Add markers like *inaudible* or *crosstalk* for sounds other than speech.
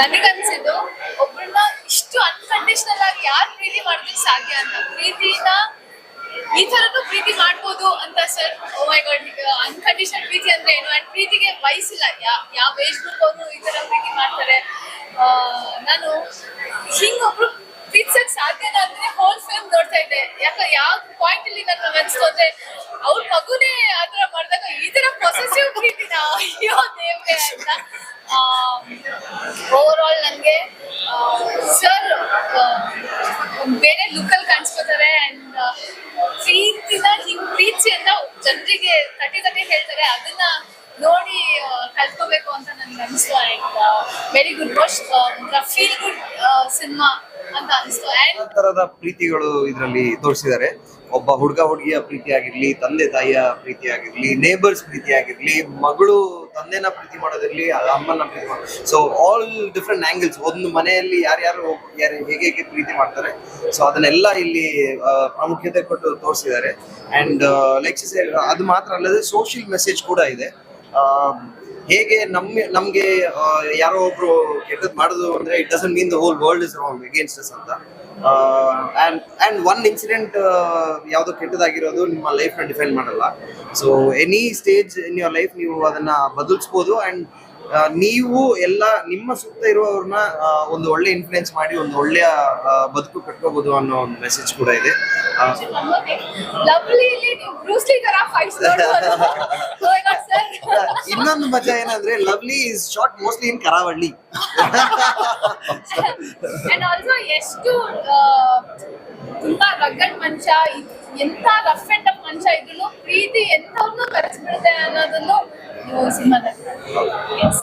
ನನಗನ್ಸಿದ್ದು ಒಬ್ಬರನ್ನ ಇಷ್ಟು ಅನ್ಕಂಡೀಷನಲ್ ಆಗಿ ಯಾರು ಪ್ರೀತಿ ಮಾಡೋದಕ್ಕೆ ಸಾಧ್ಯ ಅಂತ. ಪ್ರೀತಿನ ಈ ತರನು ಪ್ರೀತಿ ಮಾಡ್ಬೋದು ಅಂತ sir oh my god unconditional ಪ್ರೀತಿ ಅಂದ್ರೆ ಏನು? ಅಂಡ್ ಪ್ರೀತಿಗೆ ವಯಸ್ಸಿಲ್ಲ. ಯಾವ ಏಜ್ ಗ್ರೂಪ್ ಅವರು ಈ ತರ ಪ್ರೀತಿ ಮಾಡ್ತಾರೆ? ನಾನು ಹಿಂಗೊಬ್ರು ಪ್ರೀತಿಸಕ್ ಸಾಧ್ಯನಾ ಅಂದ್ರೆ ಹೋಲ್ ಫಿಲ್ಮ್ ನೋಡ್ತಾ ಇದ್ದೆ. ಯಾಕೆ, ಯಾವ ಪಾಯಿಂಟ್ ಅಲ್ಲಿ ನನ್ನ ಅಂದ್ರೆ ಅವ್ರ ಮಗುನೇ ಆತರ ಮಾಡಿದಾಗ ಈ ತರ ಹೋಗ್ತಿದ್ದೀನ ಅಯ್ಯೋ ದೇವ್ರೆ ಅಂತ ಓವರ್ ಆಲ್ ನನಗೆ ಸರ್ ಬೇರೆ ಲುಕ್ಕಲ್ಲಿ ಕಾಣಿಸ್ಕೋತಾರೆ ಅಂಡ್ ಪ್ರೀತಿನ ಹಿಂಗೆ ಪ್ರೀತಿ ಅಂತ ಜನರಿಗೆ ತಟ್ಟಿ ತಟ್ಟಿ ಹೇಳ್ತಾರೆ, ಅದನ್ನ ನೋಡಿ ಕಲ್ತ್ಕೋಬೇಕು ಅಂತ ನನ್ಗೆ ಅನಿಸ್ತು. And very good most feel good cinema ತರದ ಪ್ರೀತಿಗಳು ಇದರಲ್ಲಿ ತೋರಿಸಿದ್ದಾರೆ. ಒಬ್ಬ ಹುಡುಗ ಹುಡುಗಿಯ ಪ್ರೀತಿ ಆಗಿರ್ಲಿ ತಂದೆ ತಾಯಿಯ ಪ್ರೀತಿ ಆಗಿರ್ಲಿ ನೇಬರ್ಸ್ ಪ್ರೀತಿ ಆಗಿರ್ಲಿ ಮಗಳು ತಂದೆನ ಪ್ರೀತಿ ಮಾಡೋದಿರ್ಲಿ ಅಮ್ಮನ ಪ್ರೀತಿ ಮಾಡೋದು ಸೊ ಆಲ್ ಡಿಫ್ರೆಂಟ್ ಆಂಗಲ್ಸ್ ಒಂದು ಮನೆಯಲ್ಲಿ ಯಾರ್ಯಾರು ಯಾರು ಹೇಗೆ ಹೇಗೆ ಪ್ರೀತಿ ಮಾಡ್ತಾರೆ. ಸೊ ಅದನ್ನೆಲ್ಲ ಇಲ್ಲಿ ಪ್ರಾಮುಖ್ಯತೆ ಕೊಟ್ಟು ತೋರಿಸಿದ್ದಾರೆ. ಅಂಡ್ ಲೈಕ್ ಅದು ಮಾತ್ರ ಅಲ್ಲದೆ ಸೋಷಿಯಲ್ ಮೆಸೇಜ್ ಕೂಡ ಇದೆ. ಹೇಗೆ ನಮ್ಮ ನಮ್ಗೆ ಆ, ಯಾರೋ ಒಬ್ರು ಕೆಟ್ಟದ್ ಮಾಡುದು ಅಂದ್ರೆ it doesn't mean the whole world is wrong against us ಅಂತ. ಅಂಡ್ ಅಂಡ್ ಒನ್ ಇನ್ಸಿಡೆಂಟ್ ಯಾವುದೋ ಕೆಟ್ಟದಾಗಿರೋದು ನಿಮ್ಮ ಲೈಫ್ನ ಡಿಫೈನ್ ಮಾಡಲ್ಲ. So any stage in your life ನೀವು ಅದನ್ನ ಬದಲಿಸ್ಬೋದು ಅಂಡ್ ನೀವು ಎಲ್ಲ ನಿಮ್ಮ ಸುತ್ತ ಇರುವವ್ರನ್ನ ಒಂದು ಒಳ್ಳೆ ಇನ್ಫ್ಲುಯೆನ್ಸ್ ಮಾಡಿ ಒಂದು ಒಳ್ಳೆಯ ಬದುಕು ಕಟ್ಕೋಬಹುದು ಅನ್ನೋ ಒಂದು ಮೆಸೇಜ್ ಕೂಡ ಇದೆ *laughs* ಆ, ಲವ್ಲಿಲಿ ನೀವು ಬ್ರೂಸ್ಲಿ ತರ ಫೈಟ್ಸ್ ನೋಡ್ಬೋದು ಸರ್ ಇನ್ನೊಂದು ಮಜಾ ಏನಂದ್ರೆ lovely is short mostly in Karavali and also ಎಷ್ಟು ತುಂಬಾ ರಗ್ಗಡ್ ಮನುಷ್ಯ ಎಂತ ರಫ್ ಅಂಡ್ ಟಫ್ ಮನುಷ್ಯ ಇದ್ರು ಪ್ರೀತಿ ಎಂತವ್ರನ್ನೂ ಕರೆಸ್ಬಿಡುತ್ತೆ ಅನ್ನೋದನ್ನು ಸಿನಿಮಾದಲ್ಲಿ